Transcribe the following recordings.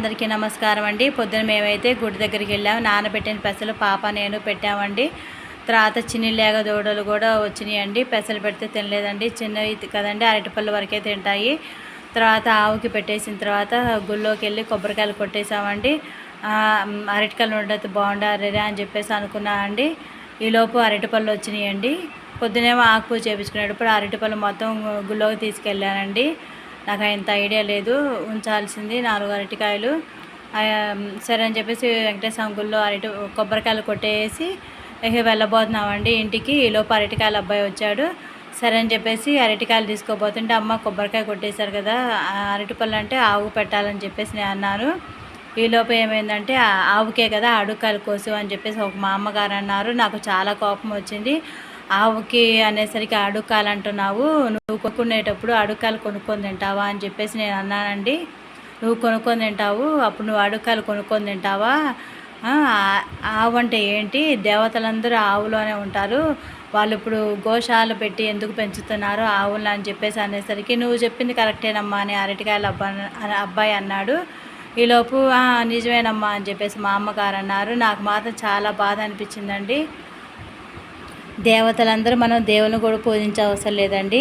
అందరికీ నమస్కారం అండి. పొద్దున మేమైతే గుడి దగ్గరికి వెళ్ళాము నానబెట్టిన పెసలు పాప నేను పెట్టామండి. తర్వాత చిన్ని లేగ దూడలు కూడా వచ్చినాయండి. పెసలు పెడితే తినలేదండి. చిన్నవి కదండి అరటిపళ్ళు వరకే తింటాయి. తర్వాత ఆవుకి పెట్టేసిన తర్వాత గుళ్ళోకి వెళ్ళి కొబ్బరికాయలు కొట్టేసామండి అరటికాయలు ఉండదు బాగుండారే అని చెప్పేసి అనుకున్నా అండి. ఈలోపు అరటిపళ్ళు వచ్చినాయండి. పొద్దునేమో ఆకుపూ చేపించుకునేటప్పుడు అరటిపళ్ళు మొత్తం గుళ్ళోకి తీసుకెళ్ళానండి. నాకు అంత ఐడియా లేదు ఉంచాల్సింది నాలుగు అరటికాయలు సరే అని చెప్పేసి వెంకటేశ్వర గుళ్ళో అరటి కొబ్బరికాయలు కొట్టేసి వెళ్ళబోతున్నామండి ఇంటికి ఈలోపు అరటికాయల అబ్బాయి వచ్చాడు. సరే అని చెప్పేసి అరటికాయలు తీసుకోబోతుంటే అమ్మ కొబ్బరికాయ కొట్టేశారు కదా ఆ అరటిపళ్ళు అంటే ఆవు పెట్టాలని చెప్పేసి నేను అన్నాను. ఈలోపు ఏమైందంటే ఆవుకే కదా అడుక్కాయలు కోసు అని చెప్పేసి ఒక మా అమ్మగారు అన్నారు. నాకు చాలా కోపం వచ్చింది. ఆవుకి అనేసరికి అడుక్కాయలు అంటున్నావు నువ్వు కొనుక్కునేటప్పుడు అడుక్కాయలు కొనుక్కొని తింటావా అని చెప్పేసి నేను అన్నానండి. నువ్వు కొనుక్కొని తింటావు అప్పుడు నువ్వు అడుక్కాయలు కొనుక్కొని తింటావా? ఆవు అంటే ఏంటి? దేవతలందరూ ఆవులోనే ఉంటారు. వాళ్ళు ఇప్పుడు గోశాల పెట్టి ఎందుకు పెంచుతున్నారు ఆవులు అని చెప్పేసి అనేసరికి నువ్వు చెప్పింది కరెక్టేనమ్మా అని అరటికాయల అబ్బాయి అబ్బాయి అన్నాడు. ఈలోపు నిజమేనమ్మా అని చెప్పేసి మా అమ్మగారు అన్నారు. నాకు మాత్రం చాలా బాధ అనిపించిందండి. దేవతలందరూ మనం దేవుని కూడా పూజించే అవసరం లేదండి.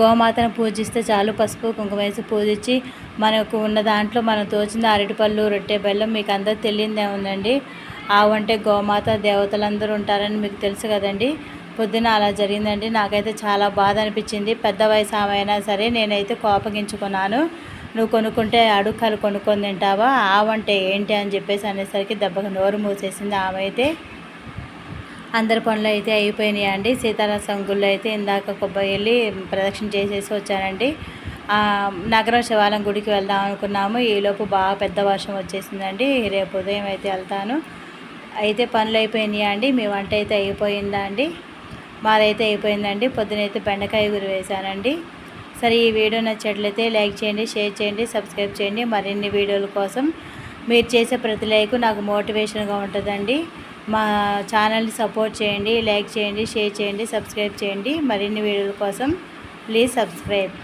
గోమాతను పూజిస్తే చాలు పసుపు కుంకుమ వేసి పూజించి మనకు ఉన్న దాంట్లో మనం తోచింది అరటిపళ్ళు రొట్టె బెల్లం మీకు అందరూ తెలియదే ఉందండి. ఆవు అంటే గోమాత దేవతలందరూ ఉంటారని మీకు తెలుసు కదండి. పొద్దున అలా జరిగిందండి. నాకైతే చాలా బాధ అనిపించింది. పెద్ద వయసు ఆమె అయినా సరే నేనైతే కోపగించుకున్నాను. నువ్వు కొనుక్కుంటే అడుక్కలు కొనుక్కొని తింటావా? ఆవంటే ఏంటి అని చెప్పేసి అనేసరికి దెబ్బకు నోరు మూసేసింది ఆమె అయితే. అందరి పనులు అయితే అయిపోయినాయి అండి. సీతారామ గుళ్ళు అయితే ఇందాక కొబ్బరి వెళ్ళి ప్రదక్షిణ చేసేసి వచ్చానండి. నగరం శివాలయం గుడికి వెళ్దాం అనుకున్నాము. ఈలోపు బాగా పెద్ద వర్షం వచ్చేసిందండి. రేపు ఉదయం అయితే వెళ్తాను. అయితే పనులు అయిపోయినాయి అండి. మీ వంట అయితే అయిపోయిందా అండి? మాదైతే అయిపోయిందండి. పొద్దునైతే బెండకాయ గురి వేశానండి సరే ఈ వీడియో నచ్చట్లయితే లైక్ చేయండి షేర్ చేయండి సబ్స్క్రైబ్ చేయండి. మరిన్ని వీడియోల కోసం మీరు చేసే ప్రతి లైక్ నాకు మోటివేషన్గా ఉంటుందండి. మా ఛానల్ని సపోర్ట్ చేయండి లైక్ చేయండి షేర్ చేయండి సబ్స్క్రైబ్ చేయండి. మరిన్ని వీడియోల కోసం ప్లీజ్ సబ్స్క్రైబ్.